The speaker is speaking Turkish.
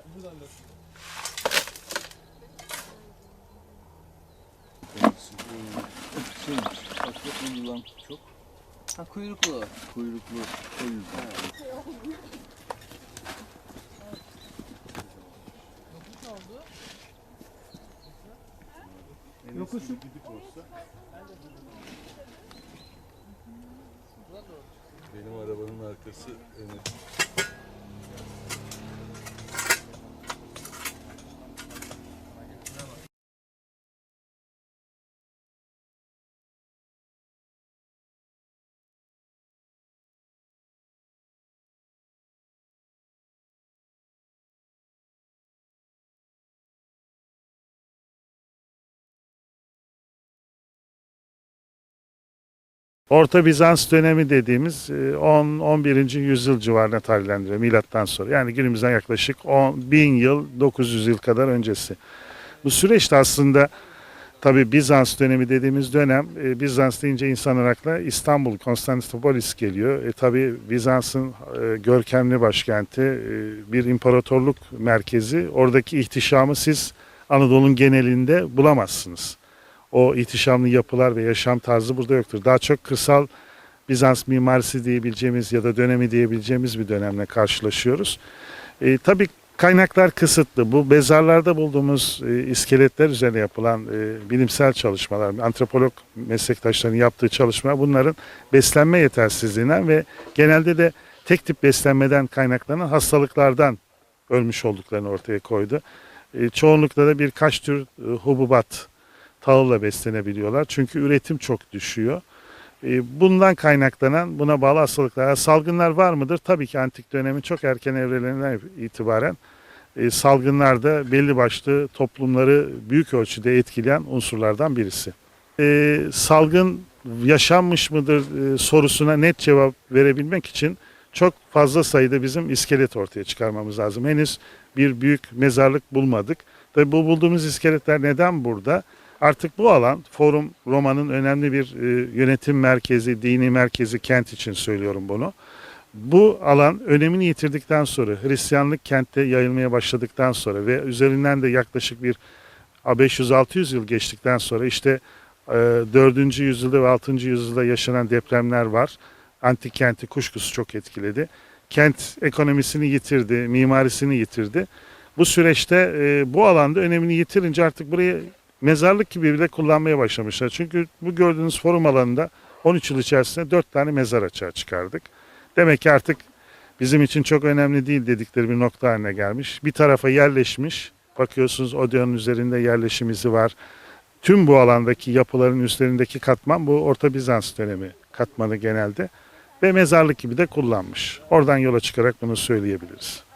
buraya buradan da. Şey, çok Ha kuyruklu. kuyruklu o yüzden. Yokuşu. Benim arabanın arkası öne. Orta Bizans dönemi dediğimiz e, 10-11. yüzyıl civarına tarihlendiriyor milattan sonra. Yani günümüzden yaklaşık 10, 1000 yıl 900 yıl kadar öncesi. Bu süreçte aslında tabi Bizans dönemi dediğimiz dönem e, Bizans deyince insanın aklına İstanbul, Konstantinopolis geliyor. E, tabi Bizans'ın e, görkemli başkenti, e, bir imparatorluk merkezi. Oradaki ihtişamı siz Anadolu'nun genelinde bulamazsınız o ihtişamlı yapılar ve yaşam tarzı burada yoktur. Daha çok kırsal Bizans mimarisi diyebileceğimiz ya da dönemi diyebileceğimiz bir dönemle karşılaşıyoruz. E, tabii kaynaklar kısıtlı. Bu mezarlarda bulduğumuz e, iskeletler üzerine yapılan e, bilimsel çalışmalar, antropolog meslektaşlarının yaptığı çalışmalar bunların beslenme yetersizliğinden ve genelde de tek tip beslenmeden kaynaklanan hastalıklardan ölmüş olduklarını ortaya koydu. E, çoğunlukla da birkaç tür e, hububat, tahılla beslenebiliyorlar. Çünkü üretim çok düşüyor. E, Bundan kaynaklanan buna bağlı hastalıklar. Salgınlar var mıdır? Tabii ki antik dönemin çok erken evrelerinden itibaren e, salgınlar da belli başlı toplumları büyük ölçüde etkileyen unsurlardan birisi. E, Salgın yaşanmış mıdır sorusuna net cevap verebilmek için çok fazla sayıda bizim iskelet ortaya çıkarmamız lazım. Henüz bir büyük mezarlık bulmadık. Tabii bu bulduğumuz iskeletler neden burada? Artık bu alan Forum Roma'nın önemli bir e, yönetim merkezi, dini merkezi kent için söylüyorum bunu. Bu alan önemini yitirdikten sonra Hristiyanlık kentte yayılmaya başladıktan sonra ve üzerinden de yaklaşık bir 500-600 yıl geçtikten sonra işte e, 4. yüzyılda ve 6. yüzyılda yaşanan depremler var. Antik kenti kuşkusuz çok etkiledi. Kent ekonomisini yitirdi, mimarisini yitirdi. Bu süreçte e, bu alanda önemini yitirince artık burayı mezarlık gibi bile kullanmaya başlamışlar. Çünkü bu gördüğünüz forum alanında 13 yıl içerisinde 4 tane mezar açığa çıkardık. Demek ki artık bizim için çok önemli değil dedikleri bir nokta haline gelmiş. Bir tarafa yerleşmiş. Bakıyorsunuz Odeon'un üzerinde yerleşim izi var. Tüm bu alandaki yapıların üzerindeki katman bu Orta Bizans dönemi katmanı genelde ve mezarlık gibi de kullanmış. Oradan yola çıkarak bunu söyleyebiliriz.